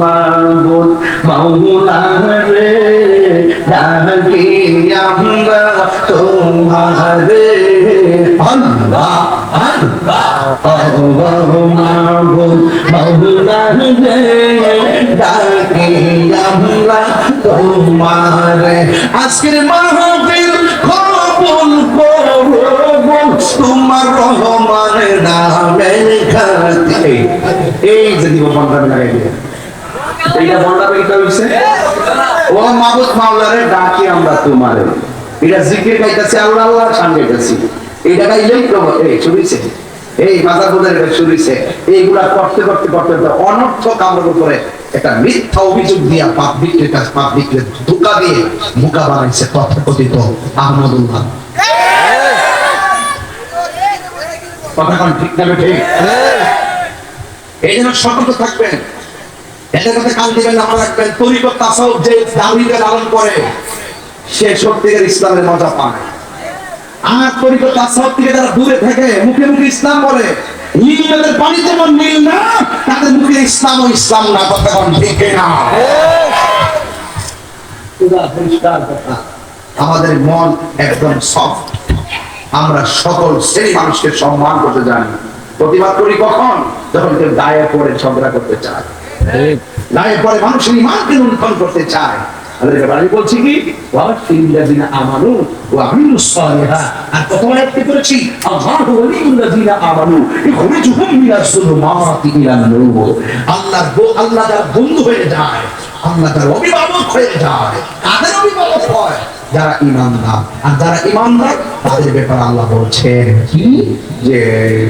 মাবুদ মাওলা রে, ডাকি আমরা তোমারে আল্লাহ আল্লাহ মাবুদ মাওলা রে ডাকি আমরা তোমারে আজকের মাহফিল তোমার রহমানের নামে এই যে দিব বন্ধাবে লাগাই দিবে। এইটা বন্ধাবে কি হইছে? ও মাবুদ মাওলারে ডাকি আমরা তোমারে। এটা জিকির গাইতাছি, আল্লাহ আল্লাহ শান গাইতাছি। এইটা গাইলেই প্রভু এই, শুনিছে? এই বাজার বোধের শুনিছে? এইগুলা করতে করতে মিথ্যা অভিযোগ দিয়া ধোকা দিয়ে মুখা বানাইছে তথাকথিত আহমদুল্লাহ। কথা কোন ঠিক না ঠিক? এই জন্য সতর্ক থাকবেন। এদের কান দিবেন রাখবেন। তরিকত তাসাউফ যে দাবিকে লালন করে সে সত্যিকার ইসলামের মজা পায়। আর তরিকত তাসাউফ থেকে যারা দূরে থাকে মুখে মুখে ইসলাম বলে নীলদের পানি যেমন নীল না তাদের মুখে ইসলাম ও ইসলাম না। কথা কোন ঠিক না? পরিষ্কার কথা। আমাদের মন একদম সফট আমরা সকল শ্রেণি মানুষকে সম্মান করতে জানি। প্রতিবাদ করি কখন? যখন কেউ গায়ে পড়ে ঝগড়া করতে চায়। গায়ে পড়ে মানুষের ইমানকে লুণ্ঠন করতে চায়। আমাদের বলছি কি? ওয়াফিল্লাযিনা আমানু ওয়া আমিলুস সালিহাত আর প্রথমে একটি করেছি? আল্লাহু আমানু ইখরিজুহুম মিনাজ যুলুমাতি ইলান নূর। আল্লাহ আল্লাহ যার বন্ধু হয়ে যায় আল্লাহ তার অভিভাবক হয়ে যায় কাদের অভিভাবক হয় যারা ইমানদার। আর যারা ইমানদার তাদের ব্যাপারে আল্লাহ বলছেন কি? যে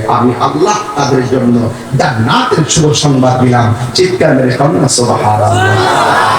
আমি আল্লাহ তাদের জন্য জান্নাতের শুভ সংবাদ দিলাম। চিৎকার মেরে কন্যা সুবহানাল্লাহ।